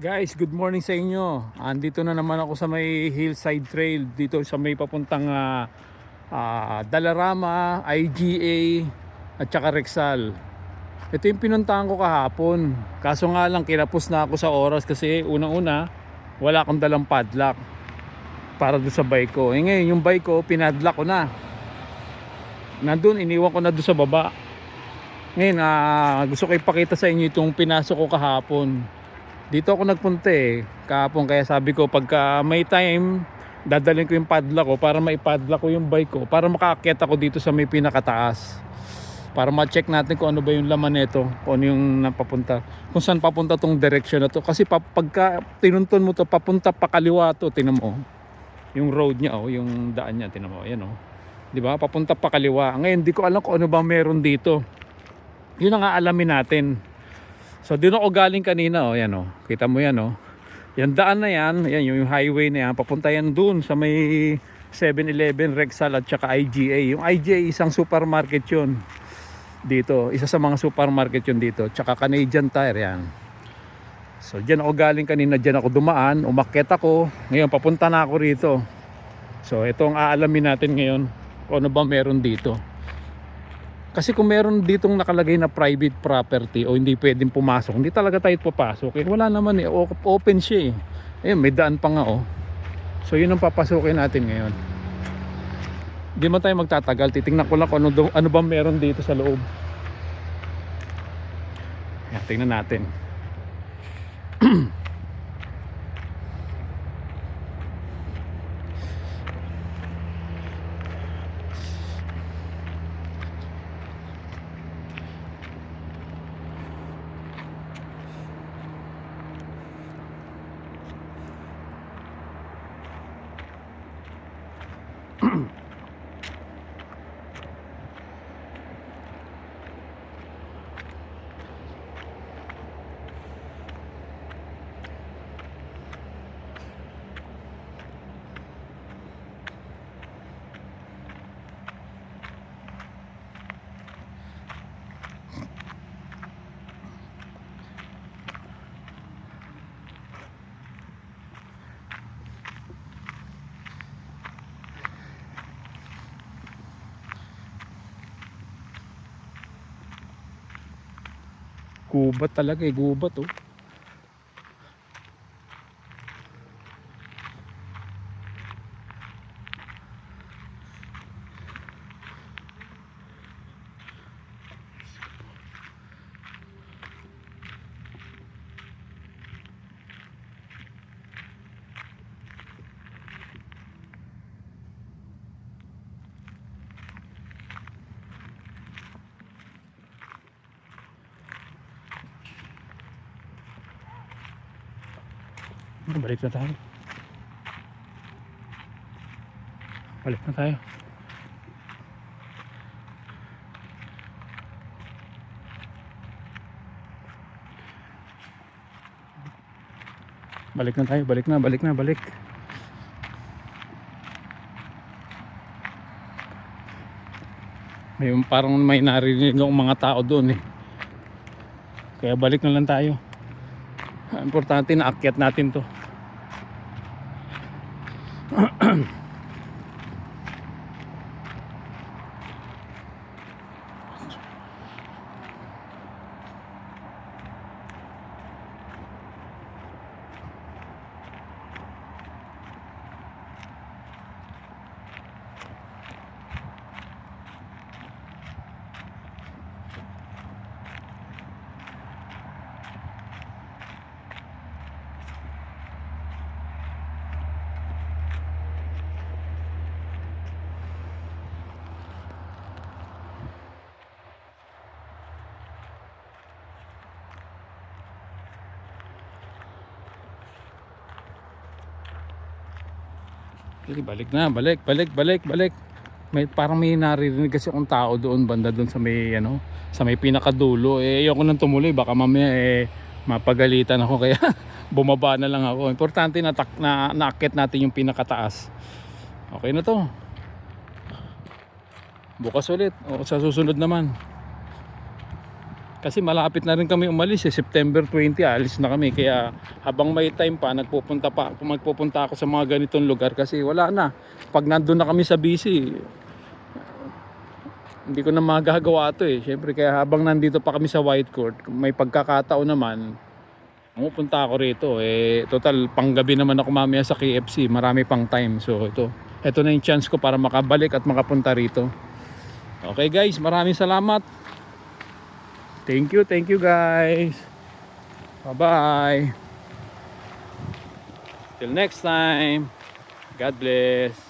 Guys, good morning sa inyo. Andito na naman ako sa may Hillside Trail dito sa may papuntang ah, ah, Dalarama, IGA at saka Rexal. Ito yung pinuntahan ko kahapon. Kaso nga lang kinapos na ako sa oras kasi unang-una wala akong dalang padlock para doon sa bike ko. Eh ngayon yung bike ko pinadlock ko na. Nandun iniwan ko na doon sa baba. Ngayon ah, gusto ko ipakita sa inyo itong pinasok ko kahapon dito ako nagpunta eh. Kahapon kaya sabi ko pagka may time dadalhin ko yung padlock ko para maipadlock ko yung bike ko para makaakyat ako dito sa may pinakataas. Para ma-check natin kung ano ba yung laman nito kung ano yung napapunta kung saan papunta tong direction na to. Kasi pa, pagka tinunton mo to papunta pa kaliwa to tinan mo yung road niya oh yung daan niya tinan mo ayan oh. Di ba? Papunta pa kaliwa. Ngayon di ko alam kung ano ba meron dito. Yun ang aalamin natin So doon ako galing kanina oh, yan oh. Kita mo yan oh. Yan daan na yan, yan yung highway na yan, papunta yan doon sa may 7-Eleven, Rexall at saka IGA. Yung IGA isang supermarket yun dito. Isa sa mga supermarket yun dito. Tsaka Canadian Tire yan. So dyan ako galing kanina, dyan ako dumaan, umakyat ako. Ngayon papunta na ako rito. So ito ang aalamin natin ngayon kung ano ba meron dito. Kasi kung meron ditong nakalagay na private property o hindi pwedeng pumasok, hindi talaga tayo papasok. Eh, wala naman eh. Open siya eh. Ayun, may daan pa nga oh. So yun ang papasukin natin ngayon. Hindi man tayo magtatagal. Titingnan ko lang kung ano, ano ba meron dito sa loob. Yan, tingnan natin. Gubat talaga eh. Gubat oh. Balik na tayo. Balik na tayo. Balik na tayo, balik na, balik na, balik. May parang may narinig akong mga tao doon eh. Kaya balik na lang tayo. Importante na akyat natin to. 咳 咳 Sige, balik na, balik, balik, balik, balik. May parang may naririnig kasi akong tao doon banda doon sa may ano, sa may pinakadulo. Eh ayoko nang tumuloy baka mamaya eh mapagalitan ako kaya bumaba na lang ako. Importante na tak na naakit natin yung pinakataas. Okay na to. Bukas ulit. O sa susunod naman. Kasi malapit na rin kami umalis eh. September 20 alis na kami. Kaya habang may time pa, nagpupunta pa, magpupunta ako sa mga ganitong lugar kasi wala na. Pag nandun na kami sa busy, hindi ko na magagawa to eh. Siyempre kaya habang nandito pa kami sa White Court, may pagkakataon naman, pupunta ako rito. Eh, total, panggabi naman ako mamaya sa KFC. Marami pang time. So ito, ito na yung chance ko para makabalik at makapunta rito. Okay guys, maraming salamat. Thank you, thank you guys. Bye-bye. Till next time. God bless.